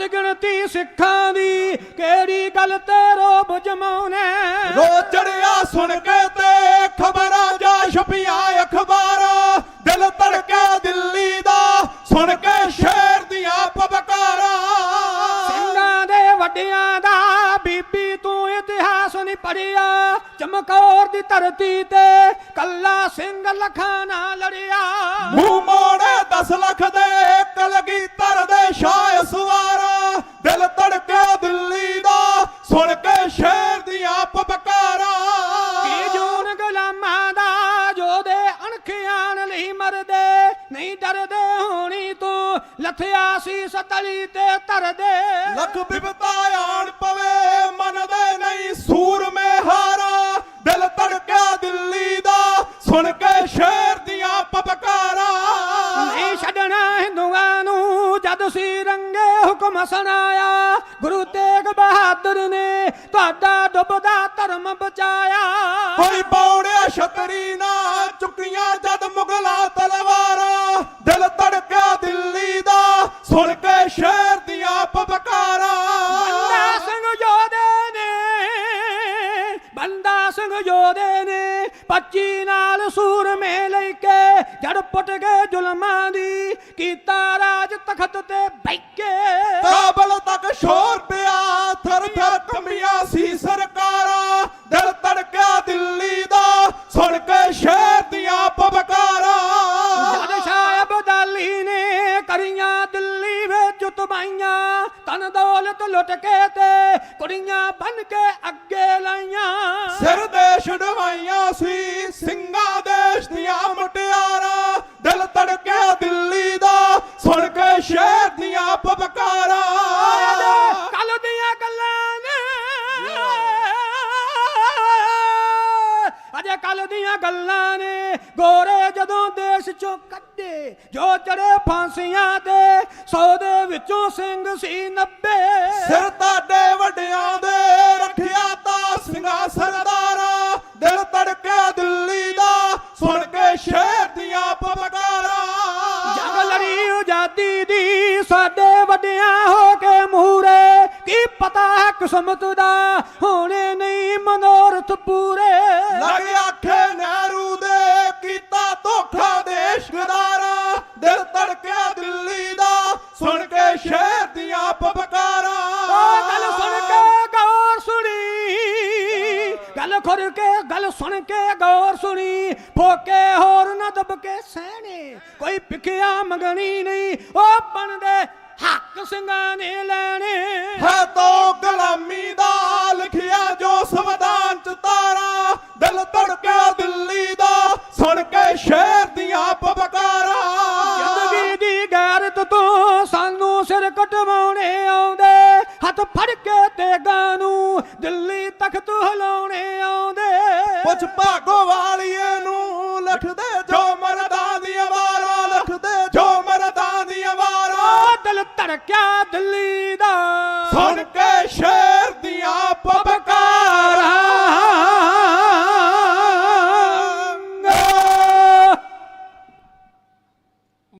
ਘਟ ਗਿਣਤੀ ਸਿੱਖਾਂ ਦੀ ਕਿਹੜੀ ਗੱਲ ਤੇ ਰੋਬ ਜਮਾਉਨੇ ਰੋ ਚੜਿਆ ਸੁਣ ਕੇ ਤੇ ਖਬਰਾਂ ਜਾ ਛਪੀਆਂ ਅਖਬਾਰਾਂ। ਦਿਲ ਧੜਕਿਆ ਦਿੱਲੀ ਦਾ ਸੁਣ ਕੇ ਸ਼ਹਿਰ ਦੀਆਂ ਪਬਕਾਰਾਂ। ਸਿੰਘਾਂ ਦੇ ਵੱਡਿਆਂ ਦਾ ਨਹੀਂ ਪੜਿਆ ਚਮਕੌਰ ਦੀ ਧਰਤੀ ਤੇ ਕੱਲਾ ਸਿੰਘ ਲਖਾਂ ਨਾਲ ਲੜਿਆ। ਮੂੰਹ ਮੋੜੇ 10 ਲੱਖ ਦੇ ਕਲਗੀਧਰ ਦੇ ਸ਼ਾਹ ਸਵਾਰਾ। ਦਿਲ ਧੜਕਿਆ ਦਿੱਲੀ ਦਾ ਸੁਣ ਕੇ ਸ਼ਹਿਰ ਦੀਆਂ ਪਬਕਾਰਾਂ ਕੀ ਜੂਨ ਗੁਲਾਮਾਂ ਦਾ ਜੋਦੇ ਅਣਖਿਆਣ ਨਹੀਂ ਮਰਦੇ ਨਹੀਂ ਡਰਦੇ ਹੋਣੀ ਤੂੰ ਲਥਿਆ ਸੀ ਸਤਲੀ ਤੇ ਧਰਦੇ ਲੱਖ ਬਿਪਤਾ ਸੁਣ ਕੇ ਸ਼ਹਿਰ ਦੀਆਂ ਪਬਕਾਰਾਂ ਨਹੀਂ ਛੱਡਣਾ ਹਿੰਦੂਆਂ ਨੂੰ ਜਦ ਸੀ ਰੰਗੇ ਹੁਕਮ ਸੁਣਾਇਆ ਗੁਰੂ ਤੇਗ ਬਹਾਦਰ ਨੇ ਤੁਹਾਡਾ ਡੁੱਬਦਾ ਧਰਮ ਬਚਾਇਆ। ਕੋਈ ਪੌੜਿਆ ਛਤਰੀ ਨਾ ਚੁੱਕੀਆਂ ਜਦ ਮੁਗਲਾਂ ਤਲਵਾਰਾਂ ਦਿਲ ਧੜਕਿਆ ਦਿੱਲੀ ਦਾ। ਸੁਣ ਕੇ ਸ਼ਹਿਰ ਸਿੰਘ ਯੋਧੇ ਨੇ 25 ਨਾਲ ਸੂਰਮੇ ਲੈ ਕੇ ਜੜ ਪੁੱਟ ਗਏ ਜ਼ੁਲਮਾਂ ਦੀ ਕੀਤਾ ਰਾਜ ਤਖਤ ਤੇ ਬੈਕੇ ਕਾਬਲ ਤੱਕ ਸ਼ੋਰ ਪਿਆ ਥਰ ਥਰ ਕੰਬੀਆਂ ਸੀ ਸਰਕਾਰਾਂ। ਦਿਲ ਧੜਕਿਆ ਦਿੱਲੀ ਦਾ ਸੁਣ ਕੇ ਸ਼ਹਿਰ ਦੀਆਂ ਪਬਕਾਰਾਂ ਜਦ ਸ਼ਾਹ ਅਬਦਾਲੀ ਨੇ ਕਰੀਆਂ ਦਿੱਲੀ ਤਨ ਦੌਲਤ ਲੁੱਟ ਕੇ ਤੇ ਕੁੜੀਆਂ ਬਨ ਕੇ ਅੱਗੇ ਲਾਈਆਂ। ਸਿਰ ਦੇ ਡਵਾਈਆਂ ਸੀ, ਸਿੰਘਾਂ ਦੇਸ਼ ਦੀਆਂ ਮੁਟਿਆਰਾਂ। ਅਜੇ ਕੱਲ ਦੀਆਂ ਗੱਲਾਂ ਨੇ। ਗੋਰੇ ਜਦੋਂ ਦੇਸ਼ ਚੋਂ ਕੱਢੇ, ਜੋ ਚੜੇ ਫਾਂਸੀਆਂ ਦੇ ਸੌ ਦੇ ਵਿੱਚੋਂ ਸਿੰਘ ਸੀ 90 ਸਿਰ ਤੁਹਾਡੇ ਵੱਡੇ ਪਤਾ ਹੈ ਕਿਸਮਤ ਦਾ ਹੋਣੇ ਨਹੀਂ ਮਨੋਰਥ ਪੂਰੇ। ਲੱਗ ਆਖੇ ਨਹਿਰੂ ਦੇ ਕੀਤਾ ਧੋਖਾ ਦੇਸ਼ ਗਦਾਰਾ ਦਿਲ ਧੜਕਿਆ ਦਿੱਲੀ ਦਾ ਸੁਣ ਕੇ ਸ਼ਹਿਰ ਦੀਆਂ ਪਬਕਾਰਾਂ। ਉਹ ਗੱਲ ਸੁਣ ਕੇ ਗੌਰ ਸੁਣੀ ਗੱਲ ਖੁਰ ਕੇ ਗੱਲ ਸੁਣ ਕੇ ਗੌਰ ਸੁਣੀ ਫੋਕੇ ਹੋਰ ਨਾ ਦਬ ਕੇ ਸਹਿਣੇ ਕੋਈ ਭਿਖਿਆ ਮੰਗਣੀ ਨਹੀਂ ਉਹ ਬਣਦੇ ਹੱਕ ਸਿੰਘਾਂ ਨੇ ਲੈਣੇ। ਹੈ ਤੋ ਗੁਲਾਮੀ ਦਾ ਲਿਖਿਆ ਜੋ ਸੰਵਿਧਾਨ ਚ ਤਾਰਾ ਦਿਲ ਧੜਕਿਆ ਦਿੱਲੀ ਦਾ ਸੁਣ ਕੇ ਸ਼ਹਿਰ ਦੀਆਂ ਪਬਕਾਰਾਂ ਜ਼ਿੰਦਗੀ ਦੀ ਗੈਰਤ ਤੋਂ ਸਾਨੂੰ ਸਿਰ ਕਟਵਾਉਣੇ ਆਉਂਦੇ ਹੱਥ ਫੜ ਕੇ ਤੇਗਾਂ ਨੂੰ ਦਿੱਲੀ ਤਖਤ ਹਿਲਾਉਣੇ ਆਉਂਦੇ। ਪੁੱਛ ਭਾਗੋ ਵਾਲੀਏ ਨੂੰ ਲਿਖਦੇ ਜੋ ਮਰਦਾਂ ਦੀਆਂ ਵਾਰਾਂ ਲਿਖਦੇ ਜੋ ਮਰਦਾਂ ਦੀਆਂ ਵਾਰਾਂ। ਦਿਲ ਧੜਕਿਆ ਦਿੱਲੀ ਦਾ। ਸੁਣ ਕੇ ਸ਼ਹਿਰ ਦੀਆਂ ਪਬ